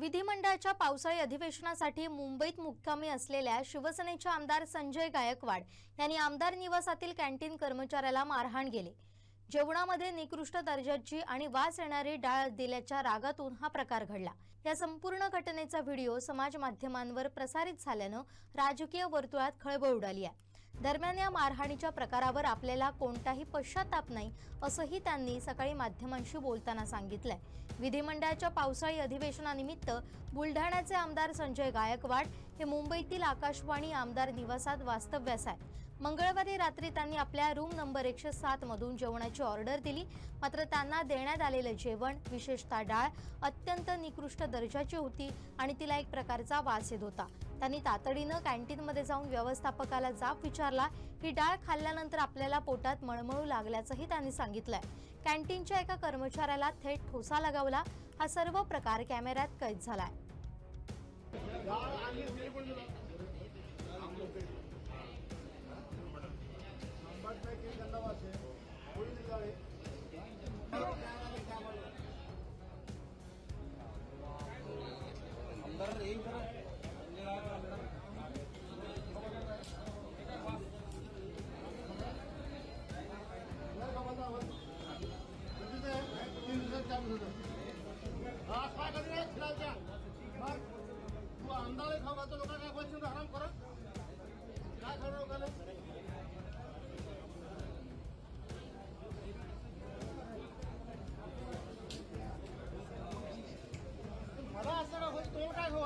विधिमंडळाच्या पावसाळी अधिवेशनासाठी मुंबईत मुक्कामी असलेल्या शिवसेनेचे आमदार संजय गायकवाड यांनी आमदार निवासातील कॅन्टीन कर्मचाऱ्याला मारहाण केली. जेवणामध्ये निकृष्ट दर्जाची आणि वास येणारी डाळ दिल्याच्या रागातून हा प्रकार घडला. या संपूर्ण घटनेचा व्हिडिओ समाज माध्यमांवर प्रसारित झाल्यानं राजकीय वर्तुळात खळबळ उडाली आहे. दरम्यान या मारहाणीच्या प्रकारावर आपल्याला कोणताही पश्चाताप नाही असंही त्यांनी सकाळी माध्यमांशी बोलताना सांगितलंय. विधिमंडळाच्या पावसाळी अधिवेशनानिमित्त बुलढाण्याचे आमदार संजय गायकवाड हे मुंबईतील आकाशवाणी आमदार निवासात वास्तव्यास आहेत. मंगळवारी रात्री त्यांनी आपल्या रूम नंबर एकशे सात मधून जेवणाची ऑर्डर दिली. मात्र त्यांना देण्यात आलेलं जेवण विशेषतः डाळ अत्यंत निकृष्ट दर्जाची होती आणि तिला एक प्रकारचा वास येत होता. त्यांनी तातडीनं कॅन्टीनमध्ये जाऊन व्यवस्थापकाला जाब विचारला. ही डाळ खाल्ल्यानंतर आपल्याला पोटात मळमळू लागल्याचंही त्यांनी सांगितलंय. कॅन्टीनच्या एका कर्मचाऱ्याला थेट ठोसा लगावला. हा सर्व प्रकार कॅमेऱ्यात कैद झालाय. এই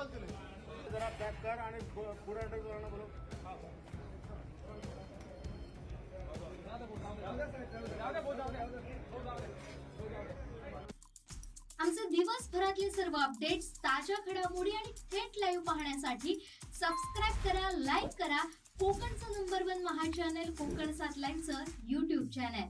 तो काय जरा पॅक कर आणि पुढे अटक बोलव. आमचे दिवसभरातले सर्व अपडेट्स ताज्या घडामोडी आणि थेट लाईव्ह पाहण्यासाठी सबस्क्राईब करा लाईक करा. कोकणचं number one Maha channel Konkan सात लाईनचं युट्यूब चॅनल